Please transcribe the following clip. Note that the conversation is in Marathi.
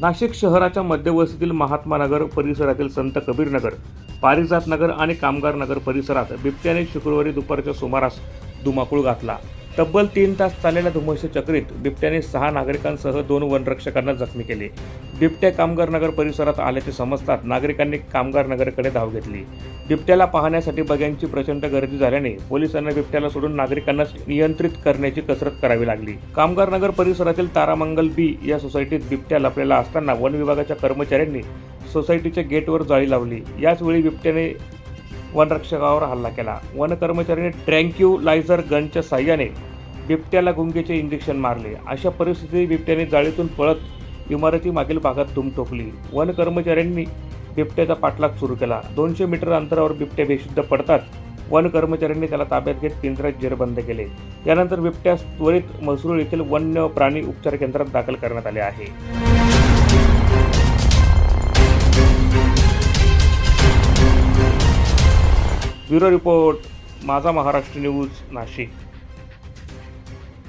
नाशिक शहराच्या मध्यवस्तीतील महात्मा नगर परिसरातील संत कबीरनगर पारिजात नगर आणि कामगार नगर परिसरात बिबट्याने शुक्रवारी दुपारच्या सुमारास धुमाकूळ घातला. तब्बल तीन तास चाललेल्या धुमश्य चक्रीत बिबट्याने सहा नागरिकांसह दोन वनरक्षकांना जखमी केले. बिबट्या कामगार नगर परिसरात आल्याचे समजतात नागरिकांनी कामगार नगरकडे धाव घेतली. बिबट्याला पाहण्यासाठी बग्यांची प्रचंड गर्दी झाल्याने पोलिसांना बिबट्याला सोडून नागरिकांना नियंत्रित करण्याची कसरत करावी लागली. कामगार नगर परिसरातील तारामंगल बी या सोसायटीत बिबट्या लपलेला असताना वन विभागाच्या कर्मचाऱ्यांनी सोसायटीच्या गेटवर जाळी लावली. याच वेळी बिबट्याने वनरक्षकावर हल्ला केला. वन कर्मचाऱ्यांनी ट्रँक्युलायझर गनच्या साह्याने बिबट्याला गुंगेचे इंजेक्शन मारले. अशा परिस्थितीत बिबट्याने जाळीतून पळत इमारती मागील भागात धूम ठोकली. वन कर्मचाऱ्यांनी बिबट्याचा पाठलाग सुरू केला. दोनशे मीटर अंतरावर बिबट्या बेशुद्ध पडताच वन कर्मचाऱ्यांनी त्याला ताब्यात घेत पिंजऱ्यात जेरबंद केले. त्यानंतर बिबट्यास त्वरित म्हसरूळ येथील वन्य प्राणी उपचार केंद्रात दाखल करण्यात आले आहे. ब्युरो रिपोर्ट माझा महाराष्ट्र न्यूज नाशिक.